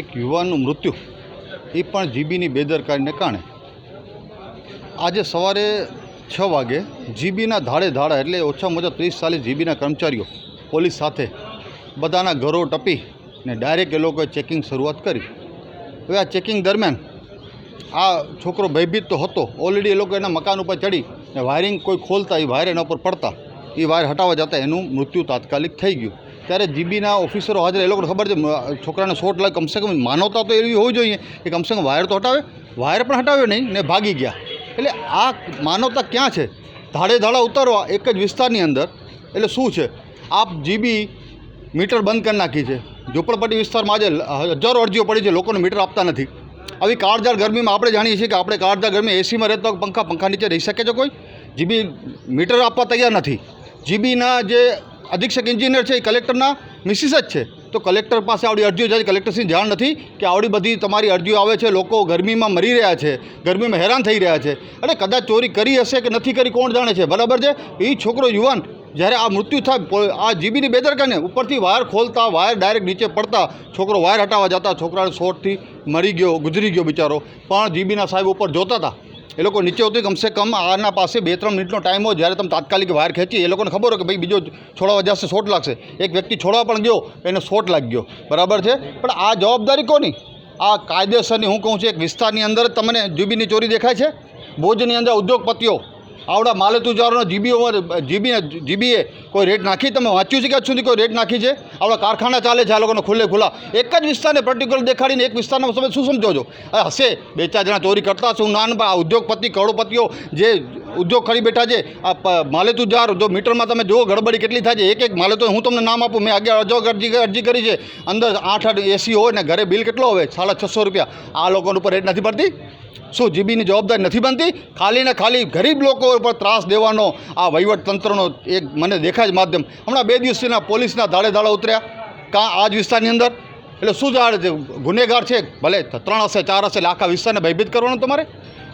એક યુવાનનું મૃત્યુ. એ પણ જીબીની બેદરકારીને કારણે. આજે સવારે છ વાગે જીબીના ધાડે ધાડા એટલે ઓછામાં ઓછા ત્રીસ ચાલીસ જીબીના કર્મચારીઓ પોલીસ સાથે બધાના ઘરો ટપી ને ડાયરેક્ટ એ લોકોએ ચેકિંગ શરૂઆત કરી. હવે આ ચેકિંગ દરમિયાન આ છોકરો ભયભીત તો હતો. ઓલરેડી એ લોકો એના મકાન ઉપર ચડી ને વાયરિંગ કોઈ ખોલતા એ વાયર એના ઉપર પડતા. એ વાયર હટાવવા જતાં એનું મૃત્યુ તાત્કાલિક થઈ ગયું. ત્યારે જીબીના ઓફિસરો હાજર, એ લોકોને ખબર છે છોકરાને શોટ લાગે, કમસે કમ માનવતા તો એવી હોવી જોઈએ કે કમસે કમ વાયર તો હટાવે વાયર પણ હટાવ્યો નહીં ને ભાગી ગયા. એટલે આ માનવતા ક્યાં છે? ધાડે ધાડા ઉતારવા એક જ વિસ્તારની અંદર. એટલે શું છે? આપ જીબી મીટર બંધ કરી નાખી છે. ઝૂંપડપટ્ટી વિસ્તારમાં આજે હજારો અરજીઓ પડી છે, લોકોને મીટર આપતા નથી. આવી કાળઝાળ ગરમીમાં આપણે જાણીએ છીએ કે આપણે કાળઝાળ ગરમી એસીમાં રહેતા પંખા પંખા નીચે રહી શકે છે કોઈ? જીબી મીટર આપવા તૈયાર નથી. જીબીના જે અધિક્ષક એન્જિનિયર છે, એ કલેક્ટરના મિસિસ જ છે. તો કલેક્ટર પાસે આવડી અરજીઓ જાય કલેક્ટરશ્રીને જાણ નથી કે આવડી બધી તમારી અરજીઓ આવે છે. લોકો ગરમીમાં મરી રહ્યા છે. ગરમીમાં હેરાન થઈ રહ્યા છે. અને કદાચ ચોરી કરી હશે કે નથી કરી કોણ જાણે છે? બરાબર છે? એ છોકરો યુવાન જ્યારે આ મૃત્યુ થાય આ જીબીની બેદરકાને ઉપરથી વાયર ખોલતા, વાયર ડાયરેક્ટ નીચે પડતા, છોકરો વાયર હટાવવા જતા, છોકરાને શોર્ટથી મરી ગયો, ગુજરી ગયો બિચારો. પણ જીબીના સાહેબ ઉપર જોતા હતા. એ લોકો નીચે ઉતરી કમસે કમ આના પાસે બે ત્રણ મિનિટનો ટાઈમ હોય જ્યારે તમે તાત્કાલિક વાયર ખેંચી, એ લોકોને ખબર હોય કે ભાઈ બીજો છોડવા જશે, શોટ લાગશે. એક વ્યક્તિ છોડવા પણ ગયો, એને શોટ લાગી ગયો. બરાબર છે? પણ આ જવાબદારી કોની? આ કાયદેસરની, હું કહું છું, એક વિસ્તારની અંદર તમને જુબીની ચોરી દેખાય છે? ભુજની અંદર ઉદ્યોગપતિઓ આવડા માલેતુજારોનો જીબીઓ જીબી જીબીએ કોઈ રેટ નાખી? તમે વાંચ્યું છે કે સુધી કોઈ રેટ નાખી છે? આવડા કારખાના ચાલે છે, આ લોકોને ખુલ્લે ખુલ્લા. એક જ વિસ્તારને પર્ટિક્યુલર દેખાડીને એક વિસ્તારના તમે શું સમજો છો હશે. બે ચાર જણા ચોરી કરતા હશે હું નાના આ ઉદ્યોગપતિ, કરોડપતિઓ જે ઉદ્યોગ કરી બેઠા છે, આ માલેતુજાર, જો મીટરમાં તમે જુઓ ગડબડી કેટલી થાય છે. એક એક માલેતુ, હું તમને નામ આપું, મેં આગળ અજોગ અરજી અરજી કરી છે. અંદર આઠ આઠ એસી હોય ને ઘરે બિલ કેટલો હોય સાડા છસો રૂપિયા. આ લોકોની ઉપર રેટ નથી પડતી? શું જીબીની જવાબદારી નથી બનતી. ખાલી ને ખાલી ગરીબ લોકો ઉપર ત્રાસ દેવાનો આ વહીવટ તંત્રનો એક મને દેખાય જ માધ્યમ. હમણાં બે દિવસના પોલીસના ધાડે ધાડા ઉતર્યા. કાં આ જ વિસ્તારની અંદર. એટલે શું જાણે ગુનેગાર છે? ભલે ત્રણ હશે, ચાર હશે, એટલે આખા વિસ્તારને ભયભીત કરવાનો તમારે?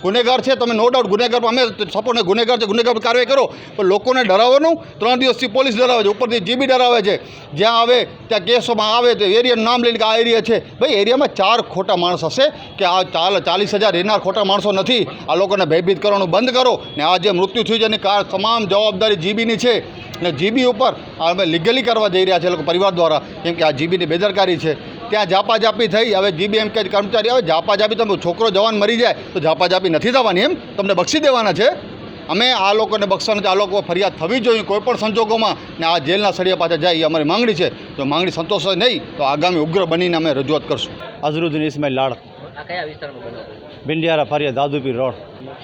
ગુનેગાર છે, તમે નો ડાઉટ ગુનેગાર, અમે સપોર્ટને ગુનેગાર છે, ગુનેગાર કાર્યવાહી કરો. પણ લોકોને ડરાવવાનું, ત્રણ દિવસથી પોલીસ ડરાવે છે, ઉપરથી જીબી ડરાવે છે. જ્યાં આવે, ત્યાં કેસોમાં આવે, તો એરિયાનું નામ લઈને કે આ એરિયા છે. ભાઈ, એરિયામાં ચાર ખોટા માણસ હશે કે આ ચાલ ચાલીસ હજાર રહેનાર ખોટા માણસો નથી. આ લોકોને ભયભીત કરવાનું બંધ કરો. ને આ જે મૃત્યુ થયું છે, એની તમામ જવાબદારી જીબીની છે. ને જીબી ઉપર અમે લીગલી કરવા જઈ રહ્યા છે લોકો પરિવાર દ્વારા. કેમ કે આ જીબીની બેદરકારી છે. ત્યાં ઝાપાઝાપી થઈ. હવે જીબી એમ કે કર્મચારી આવે, ઝાપાઝાપી તમે છોકરો જવાન મરી જાય, તો ઝાપાઝાપી નથી થવાની એમ તમને બક્ષી દેવાના છે. અમે આ લોકોને બક્ષવાનું છે, આ લોકો ફરિયાદ થવી જોઈએ કોઈ પણ સંજોગોમાં. ને આ જેલના સળિયા પાછા જાય, એ અમારી માંગણી છે. જો માંગણી સંતોષ નહીં, તો આગામી ઉગ્ર બનીને અમે રજૂઆત કરશું. અઝરુદ્દીન ઇસ્માઇલ લાડ. ભિંડિયારા ફરિયા દાદુપીર રોડ.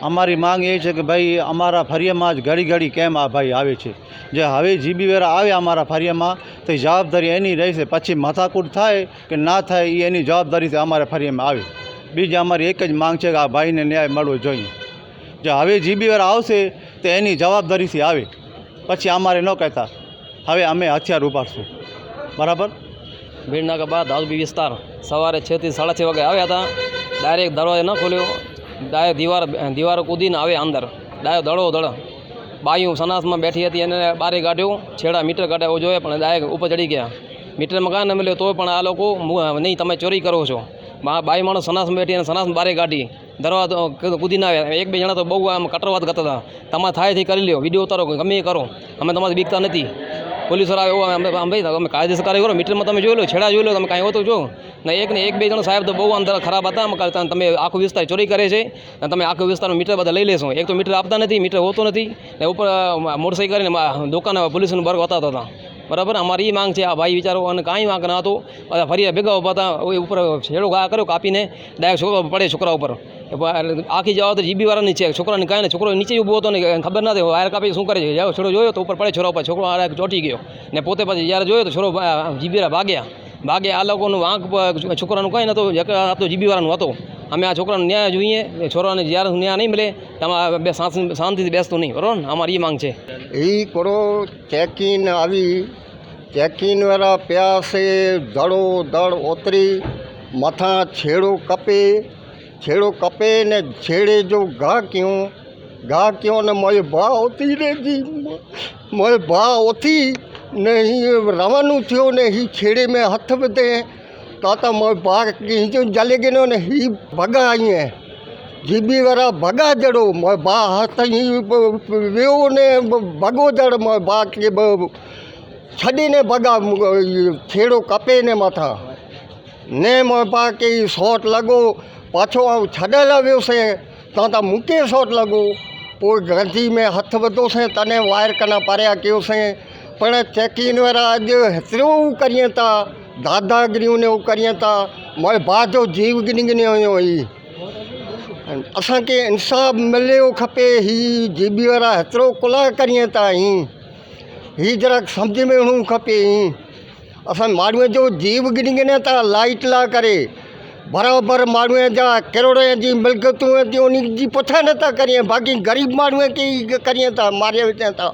અમારી માંગ એ છે કે ભાઈ, અમારા ફરિયામાં જ ઘડી ઘડી કેમ આ ભાઈ આવે છે. જે હવે જીબી વેરા આવે અમારા ફરિયામાં, તો જવાબદારી એની રહેશે. પછી માથાકૂટ થાય કે ના થાય, એ એની જવાબદારીથી અમારા ફરિયામાં આવે. બીજી અમારી એક જ માંગ છે કે આ ભાઈને ન્યાય મળવો જોઈએ. જો હવે જીબી વેરા આવશે, તો એની જવાબદારીથી આવે. પછી અમારે ન કહેતા. હવે અમે હથિયાર ઉપાડશું. બરાબર? ભીડનાકા બાદ દાઉદબી વિસ્તાર સવારે છથી સાડા છ વાગે આવ્યા હતા. ડાયરેક્ટ દરવાજો ન ખોલ્યો. ડાયરેક્ટ દીવાર, દીવારો કૂદીને આવે અંદર. ડાયો દડો, દડ. બાયું સનાસમાં બેઠી હતી એને બારે કાઢ્યું છેડા મીટર કાઢ્યા જોઈએ, પણ ડાયરેક્ટ ઉપર ચડી ગયા. મીટરમાં કાંઈ ન મળ્યો તો પણ આ લોકો નહીં, તમે ચોરી કરો છો. બાઈ માણસ સનાસમાં બેઠી અને સનાસમાં બારે કાઢી દરવાજો કૂદીને આવ્યા. એક બે જણા તો બહુ આમ કટરવાદ કરતા હતા. તમારે થાયથી કરી લ્યો, વીડિયો ઉતારો, ગમે કરો. અમે તમારી બીકતા નથી. પોલીસ આવે એવો અમે આમ ભાઈ તમે કાયદેસર કાર્ય કરો. મીટરમાં તમે જોઈ લો, છેડા જોઈ લો, તમે કાંઈ હોતું જો. ને એક ને એક બે જણ સાહેબ તો બહુ અંદર ખરાબ હતા કરતા તમે આખો વિસ્તાર ચોરી કરે છે અને તમે આખો વિસ્તારનું મીટર બધા લઈ લેશો. એક તો મીટર આપતા નથી, મીટર હોતો નથી. ને ઉપર મોટરસાઇકલ કરીને દુકાન પોલીસનું વર્ગ હોતા હતા. બરાબર? અમારી એ માંગ છે, આ ભાઈ વિચારો અને કાંઈ માંગ ન હતો. બધા ફરી ભેગા ઊભા હતા ઉપર છેડો ઘા કર્યો, કાપીને ડાયરેક્ટ છોકરો પડે છોકરા ઉપર. આખી આખી જવાબ જીબી વાળાની છે. છોકરાને કાંઈ ને છોકરો નીચે ઊભો હતો ને ખબર નથી વાયર કાપી શું કરે છે? જ્યારે છોડો જોયો તો ઉપર પડે છોરા ઉપર. છોકરો આ ચોટી ગયો. ને પોતે પછી જ્યારે જોયો તો છોરો જીબીરા ભાગ્યા. ભાગે આ લોકોનું પ- છોકરાનું કંઈ નહોતું તો જીબી વાળાનું હતો. અમે આ છોકરાનો ન્યાય જોઈએ, એ છોકરાને જ્યારે ન્યાય નહીં મળે તમારે બે શાંતિ- શાંતિથી બેસતું નહીં, બરાબર ને? અમારી એ માંગ છે. એ કરો, ચેકિંગ આવી ચેકિન વાળા પ્યાસે દડો દડ ઓતરી, મથા છેડો કપે છેડો કપે ને છેડે જો ઘા ક્યું ઘા ક્યો ને મોય ભા ઓતી રેજી મોય ભા ઓતી ને રવાનું થયો ને હી છેડે મેં હથ બધે ತಾತ ಮಾವು ಬಾರಕ್ಕೆ ಇಂಚು ಜಲಿಗಿನೋ ಈ ಭಗ ಆಯೆ જીબી વાળા ભગા જડો બા હાથ વેવો ને ભગો જડ બા કે છડીને ભગા છેડો કપે ને માથા. ને બા કે શોટ લગો, પાછો આવ છડેલા વ્યવસે ત્યાં તા મૂકે શોટ લગો. પોઈ ગ્રંથિ મેં હાથ વધો છે, તને વાયર કના પાર્યા કયો છે. પણ ચેકિંગ વાળા આજ હેતરું કરીએ તા. दादागिरियूं ने उहो करिए था मोए भाउ जो जीव गिनी गिनी हुयो हुई असांखे इंसाफ़ मिलियो खपे ही जीबी वारा हेतिरो कुला करिए था ही ही जरा सम्झ में हुअणु खपे ही असां माण्हूअ जो जीव गिनी गिनी था लाइट ला करे बराबरि माण्हूअ जा किरोड़ जी मिल्कियतूं थियूं उन जी पुठियां नथा करिए बाक़ी ग़रीब माण्हूअ खे ई करिए था मारे विझनि था